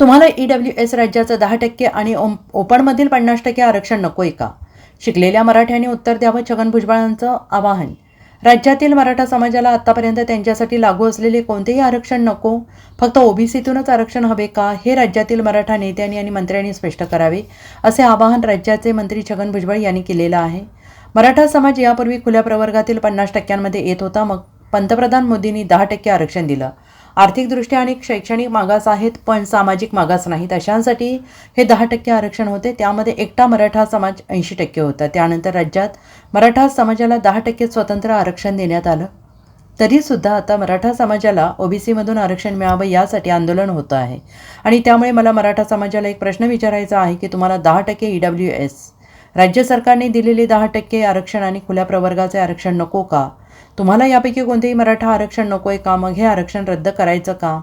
तुम्हाला E W S राज्याचं दहा टक्के आणि ओम ओपनमधील पन्नास टक्के आरक्षण नको आहे का शिकलेल्या मराठ्यांनी उत्तर द्यावं छगन भुजबळांचं आवाहन. राज्यातील मराठा समाजाला आत्तापर्यंत त्यांच्यासाठी लागू असलेले कोणतेही आरक्षण नको. फक्त ओबीसीतूनच आरक्षण हवे का? हे राज्यातील मराठा नेत्यांनी आणि मंत्र्यांनी स्पष्ट करावे असे आवाहन राज्याचे मंत्री छगन भुजबळ यांनी केलेलं आहे. मराठा समाज यापूर्वी खुल्या प्रवर्गातील पन्नास टक्क्यांमध्ये येत होता. मग पंतप्रधान मोदींनी दहा टक्के आरक्षण दिलं. आर्थिकदृष्ट्या आणि शैक्षणिक मागास आहेत पण सामाजिक मागास नाहीत. अशांसाठी हे दहा टक्के आरक्षण होते. त्यामध्ये एकटा मराठा समाज ऐंशी टक्के होता. त्यानंतर राज्यात मराठा समाजाला दहा टक्के स्वतंत्र आरक्षण देण्यात आलं. तरीसुद्धा आता मराठा समाजाला ओबीसीमधून आरक्षण मिळावं यासाठी आंदोलन होतं आहे. आणि त्यामुळे मला मराठा समाजाला एक प्रश्न विचारायचा आहे की तुम्हाला दहा टक्के ई डब्ल्यू एस. राज्य सरकारने दिलेले दहा टक्के आरक्षण आणि खुल्या प्रवर्गाचे आरक्षण नको का? तुम्हाला यापैकी कोणतेही मराठा आरक्षण नको आहे का? मग हे आरक्षण रद्द करायचं का?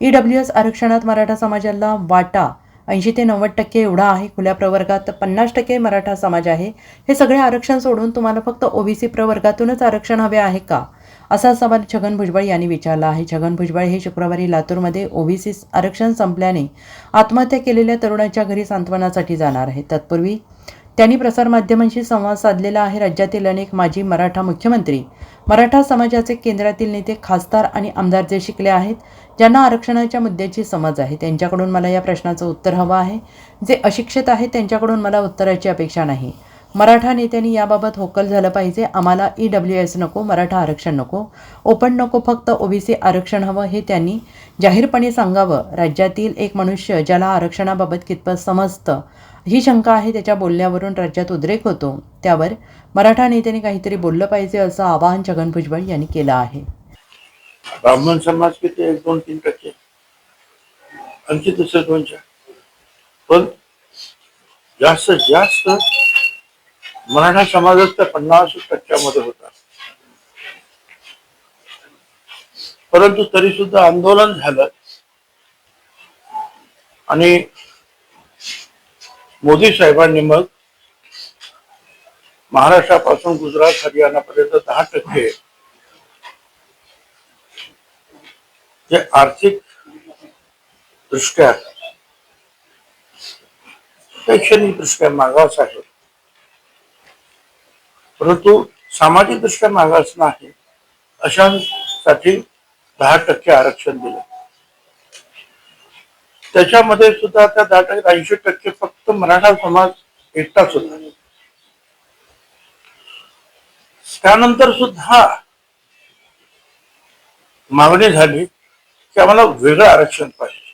ई डब्ल्यू एस आरक्षणात मराठा समाजाला वाटा. ऐंशी ते नव्वद टक्के एवढा आहे. खुल्या प्रवर्गात पन्नास टक्के मराठा समाज आहे. हे सगळे आरक्षण सोडून तुम्हाला फक्त ओबीसी प्रवर्गातूनच आरक्षण हवे आहे का? असा सवाल छगन भुजबळ यांनी विचारला आहे. छगन भुजबळ हे शुक्रवारी लातूरमध्ये ओबीसी आरक्षण संपल्याने आत्महत्या केलेल्या तरुणाच्या घरी सांत्वनासाठी जाणार आहे तत्पूर्वी त्यांनी प्रसारमाध्यमांशी संवाद साधलेला आहे. राज्यातील अनेक माजी मराठा मुख्यमंत्री मराठा समाजाचे केंद्रातील नेते खासदार आणि आमदार जे शिकले आहेत ज्यांना आरक्षणाच्या मुद्द्याची समज आहे त्यांच्याकडून मला या प्रश्नाचं उत्तर हवं आहे. जे अशिक्षित आहेत त्यांच्याकडून मला उत्तराची अपेक्षा नाही. मराठा नेत्यांनी याबाबत होकल झालं पाहिजे. आम्हाला ई डब्ल्यू एस नको मराठा आरक्षण नको. ओपन नको फक्त ओबीसी आरक्षण हवं हे त्यांनी जाहीरपणे सांगावं. राज्यातील एक मनुष्य ज्याला आरक्षणाबाबत कितपत समजतं ही शंका आहे त्याच्या बोलण्यावरून राज्यात उद्रेक होतो. त्यावर मराठा नेत्यांनी काहीतरी बोललं पाहिजे असं आवाहन छगन भुजबळ यांनी केलं आहे. ब्राह्मण समाज किती एक दोन तीन टक्के? आणखी दुसरे दोन पण जास्त जास्त मराठा समाजात तर पन्नास टक्क्यामध्ये होता. परंतु तरी सुद्धा आंदोलन झालं. आणि मोदी साहेबांनी मग महाराष्ट्रापासून गुजरात हरियाणापर्यंत दहा टक्के जे आर्थिक दृष्ट्या शैक्षणिक दृष्ट्या मागास आहे. परंतु सामाजिक दृष्ट्या मागास नाही अशांसाठी दहा टक्के आरक्षण दिलं. त्याच्यामध्ये सुद्धा त्या दहा टक्के ऐंशी टक्के फक्त मराठा समाज एकटाच होता. त्यानंतर सुद्धा मागणी झाली की आम्हाला वेगळं आरक्षण पाहिजे.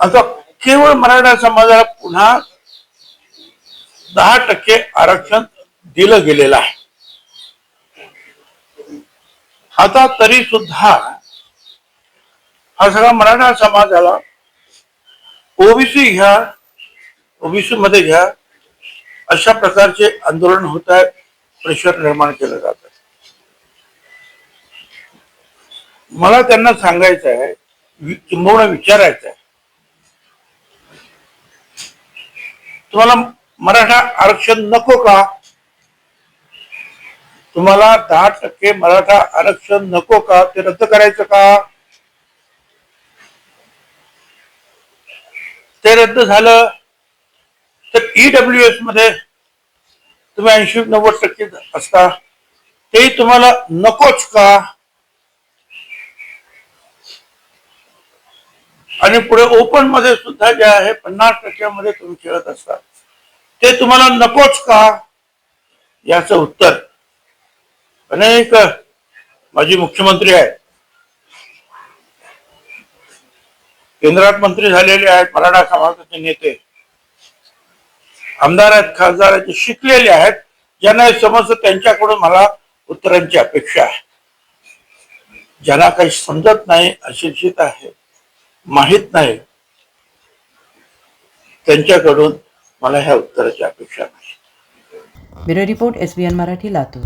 आता केवळ मराठा समाजाला पुन्हा दहा टक्के आरक्षण दिलं गेलेलं आहे. आता तरी सुद्धा हा सगळा मराठा समाजाला ओबीसी घ्या ओबीसी मध्ये घ्या. अशा प्रकारचे आंदोलन होत आहे प्रेशर निर्माण केलं जात आहे. मला त्यांना सांगायचं आहे किंबहुना विचारायचं आहे. तुम्हाला मराठा आरक्षण नको का? तुम्हाला दहा टक्के मराठा आरक्षण नको का? ते रद्द करायचं का? ते रद्द झालं तर ईडब्ल्यू एसमध्ये तुम्ही ऐंशी नव्वद टक्के असता. तेही तुम्हाला नकोच का? आणि पुढे ओपनमध्ये सुद्धा जे आहे पन्नास टक्क्यामध्ये तुम्ही खेळत असतात ते तुम्हाला नकोच का? याचं उत्तर. अनेक माजी मुख्यमंत्री आहेत. केंद्रात मंत्री झालेले आहेत मराठा समाजाचे नेते. आमदार आहेत खासदार आहेत शिकलेले आहेत ज्यांना समजतं त्यांच्याकडून मला उत्तरांची अपेक्षा आहे. ज्यांना काही समजत नाही अशिक्षित आहे माहीत नाही त्यांच्याकडून मला ह्या उत्तराची अपेक्षा नाही. Bureau report S B N Marathi Latur.